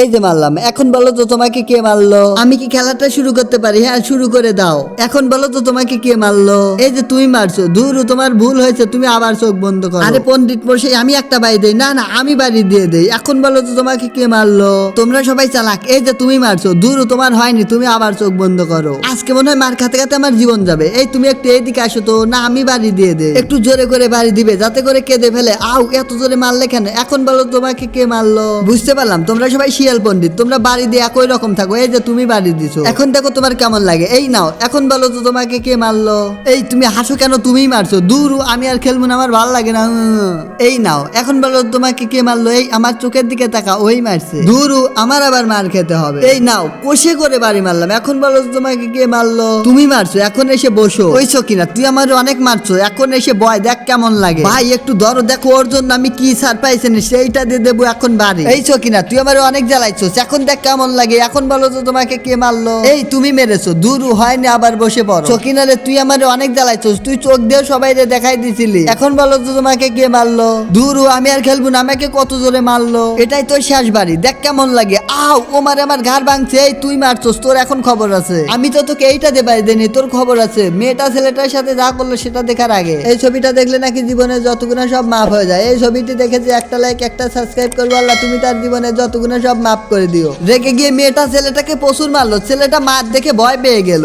এই যে মারলাম, এখন বলো তো তোমাকে কে মারলো? আমি কি খেলাটা শুরু করতে পারি? হ্যাঁ শুরু করে দাও। এখন বলো তো তোমাকে কে মারলো? এই যে তুমি মারছো দূর তোমার ভুল হয়েছে, তুমি আবার চোখ বন্ধ করো। আরে পণ্ডিত মশাই, আমি একটা বাড়ি দেই। না না, আমি বাড়ি দিয়ে দেই। এখন বলো তো তোমাকে কে মারলো? তোমরা সবাই চালাক। এই যে তুমি মারছো দূর তোমার হয়নি, তুমি আবার চোখ বন্ধ করো। আজকে মনে হয় মার খাতে খাতে আমার জীবন যাবে। এই তুমি একটু এইদিকে আসো তো, না, আমি বাড়ি দিয়ে দে একটু জোরে করে বাড়ি দিবে, যাতে করে কেঁদে ফেলে। আউ, এত জোরে মারলে কেন? এখন বলো তোমাকে কে মারলো? বুঝতে পারলাম, তোমরা সবাই শিয়াল পণ্ডিত, তোমরা বাড়ি দিয়ে একই রকম থাকো, এই যে তুমি বাড়ি দিছো। এখন দেখো তোমার কেমন লাগে। এই নাও, এখন বলো তো তোমাকে কে মারলো? এই তুমি হাসো কেন তুমিই মারছো? দূর, আমি আর খেলব না, আমার ভালো লাগে না। এই নাও, এখন বলো তোমাকে কে মারলো? এই আমার চোখের দিকে তাকা, ওই মারছে। দূরু, আমার আবার মার খেতে হবে। এই নাও, কষে করে বাড়ি মারলাম। এখন বলো তোমাকে কে মারলো? তুমি মারছো, এখন এসে বসো। ওইছো কিনা, তুই আমার অনেক মারছো, এখন এসে বয়, দেখ কেমন লাগে। ভাই, একটু ধরো, দেখো, ওর জন্য আমি কি সার পাইছেন সেইটা দিয়ে দেবো এখন বাড়ি। এই কিনা, তুই আমার অনেক জ্বালাইছো এখন দেখ কেমন লাগে এখন বলো তো তোমাকে কে মারলো। এই তুমি মেরেছো দূরু হয়নি আবার বসে পড়ো। সকিনা রে তুই আমার অনেক জ্বালাইছো তুই চোখ দিয়ে সবাই দেখাই দিছিলি। এখন বলো তো তোমাকে কে মারলো। দূরু আমি আর খেলব না আমাকে কত জোরে মারলো। এটাই তোর শেষ বাড়ি দেখ কেমন লাগে। আও ও মারে আমার ঘাড় ভাঙছে এই তুই মারছোস তোর এখন খবর আছে। আমি তো তোকে এইটা দে বাড়ি দেনি তোর খবর আছে। মেয়েটা ছেলেটার সাথে যা করল সেটা দেখার আগে। এই ছবিটা দেখলে নাকি জীবনে যতগুলো সব মাফ হয়ে যায়। এই ছবিটি দেখে যে একটা লাইক একটা সাবস্ক্রাইব করব আল্লাহ তুমি তার জীবনে যতগুলো সব মাফ করে দিও। রেগে গিয়ে মেয়েটা ছেলেটাকে প্রচুর মারলো। ছেলেটা মার দেখে ভয় পেয়ে গেল।